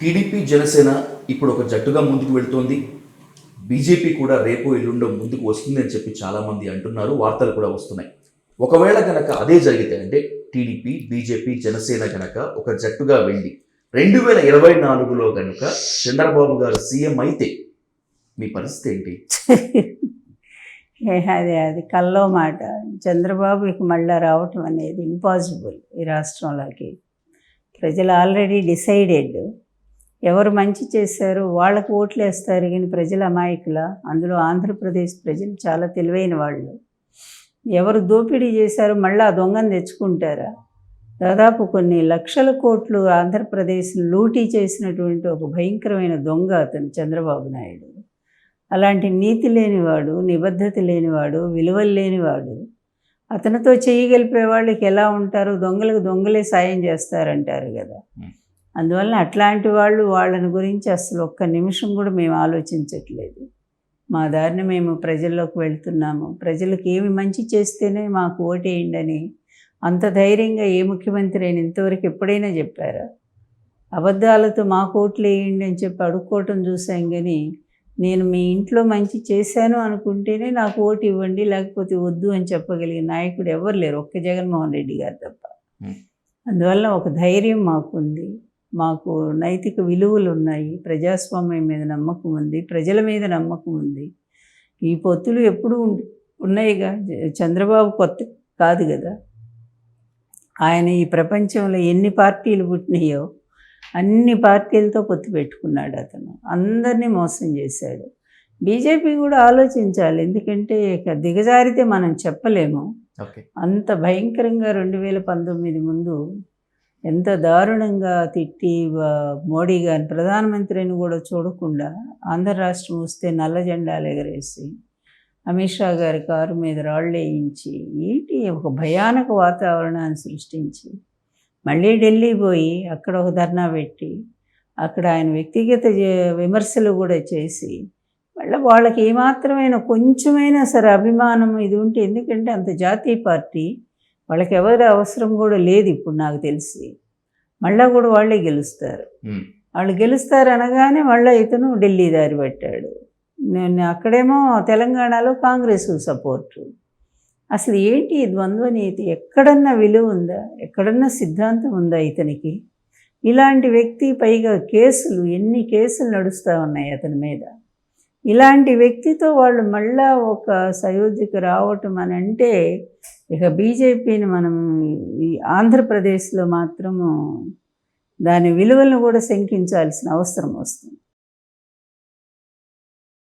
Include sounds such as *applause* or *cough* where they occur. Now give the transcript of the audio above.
TDP Janasena ఇప్పుడు ఒక జట్టుగా ముందుకు వెళుతోంది. బీజేపీ కూడా రేపు ఎల్లుండో ముందుకు వస్తుంది అని చెప్పి చాలామంది అంటున్నారు. వార్తలు కూడా వస్తున్నాయి. ఒకవేళ కనుక అదే జరిగితే అంటే టీడీపీ బీజేపీ జనసేన కనుక ఒక జట్టుగా వెళ్ళి రెండు వేల ఇరవై నాలుగులో కనుక చంద్రబాబు గారు సీఎం అయితే మీ పరిస్థితి ఏంటి? *laughs* అదే అది కల్లో మాట. చంద్రబాబు ఇక మళ్ళీ రావటం అనేది ఇంపాసిబుల్ ఈ రాష్ట్రంలోకి. ప్రజలు ఆల్రెడీ డిసైడెడ్ ఎవరు మంచి చేశారో వాళ్ళకు ఓట్లు వేస్తారు కానీ ప్రజల అమాయకుల అందులో ఆంధ్రప్రదేశ్ ప్రజలు చాలా తెలివైన వాళ్ళు. ఎవరు దోపిడీ చేశారో మళ్ళీ ఆ దొంగను తెచ్చుకుంటారా? దాదాపు కొన్ని లక్షల కోట్లు ఆంధ్రప్రదేశ్ లూటీ చేసినటువంటి ఒక భయంకరమైన దొంగ అతను చంద్రబాబు నాయుడు. అలాంటి నీతి లేనివాడు నిబద్ధత లేనివాడు విలువలు లేనివాడు అతనితో చేయగలిపే వాళ్ళకి ఎలా ఉంటారు? దొంగలకు దొంగలే సాయం చేస్తారంటారు కదా. అందువలన అట్లాంటి వాళ్ళు వాళ్ళని గురించి అసలు ఒక్క నిమిషం కూడా మేము ఆలోచించట్లేదు. మా దారిని మేము ప్రజల్లోకి వెళ్తున్నాము. ప్రజలకు ఏమి మంచి చేస్తేనే మాకు ఓటేయండి అని అంత ధైర్యంగా ఏ ముఖ్యమంత్రి అయినా ఇంతవరకు ఎప్పుడైనా చెప్పారా? అబద్ధాలతో మాకు ఓట్లు వేయండి అని చెప్పి అడుక్కోవటం చూసాం కానీ నేను మీ ఇంట్లో మంచి చేశాను అనుకుంటేనే నాకు ఓటు ఇవ్వండి లేకపోతే వద్దు అని చెప్పగలిగిన నాయకుడు ఎవరు లేరు? ఒక్క జగన్మోహన్ రెడ్డి గారు తప్ప. అందువల్ల ఒక ధైర్యం మాకుంది. మాకు నైతిక విలువలు ఉన్నాయి ప్రజాస్వామ్యం మీద నమ్మకం ఉంది. ప్రజల మీద నమ్మకం ఉంది. ఈ పొత్తులు ఎప్పుడూ ఉన్నాయిగా? చంద్రబాబు కొత్త కాదు కదా? ఆయన ఈ ప్రపంచంలో ఎన్ని పార్టీలు పుట్టినాయో అన్ని పార్టీలతో పొత్తు పెట్టుకున్నాడు అతను. అందరినీ మోసం చేశాడు. బీజేపీ కూడా ఆలోచించాలి. ఎందుకంటే ఇక దిగజారితే మనం చెప్పలేము. అంత భయంకరంగా రెండు వేల పంతొమ్మిది ముందు ఎంత దారుణంగా తిట్టి మోడీ గారిని ప్రధానమంత్రిని కూడా చూడకుండా ఆంధ్ర రాష్ట్రం వస్తే నల్ల జెండాలు ఎగరేసి అమిత్ షా గారి కారు మీద రాళ్ళు వేయించి ఏంటి ఒక భయానక వాతావరణాన్ని సృష్టించి మళ్ళీ ఢిల్లీ పోయి అక్కడ ఒక ధర్నా పెట్టి అక్కడ ఆయన వ్యక్తిగత విమర్శలు కూడా చేసి మళ్ళీ వాళ్ళకి ఏమాత్రమైన కొంచెమైనా సరే అభిమానం ఇది ఉంటే ఎందుకంటే అంత జాతీయ పార్టీ వాళ్ళకి ఎవరి అవసరం కూడా లేదు ఇప్పుడు నాకు తెలిసి. మళ్ళా కూడా వాళ్ళే గెలుస్తారు. వాళ్ళు గెలుస్తారు అనగానే మళ్ళీ ఇతను ఢిల్లీ దారి పట్టాడు. నేను అక్కడేమో తెలంగాణలో కాంగ్రెస్ సపోర్టు. అసలు ఏంటి ఈ ద్వంద్వ నీతి? ఎక్కడన్నా విలువ ఉందా? ఎక్కడన్నా సిద్ధాంతం ఉందా ఇతనికి? ఇలాంటి వ్యక్తి పైగా కేసులు ఎన్ని కేసులు నడుస్తూ ఉన్నాయి అతని మీద? ఇలాంటి వ్యక్తితో వాళ్ళు మళ్ళా ఒక సయోధ్యకు రావటం అని అంటే ఇక బీజేపీని మనం ఈ ఆంధ్రప్రదేశ్లో మాత్రము దాని విలువలను కూడా శంకించాల్సిన అవసరం వస్తుంది.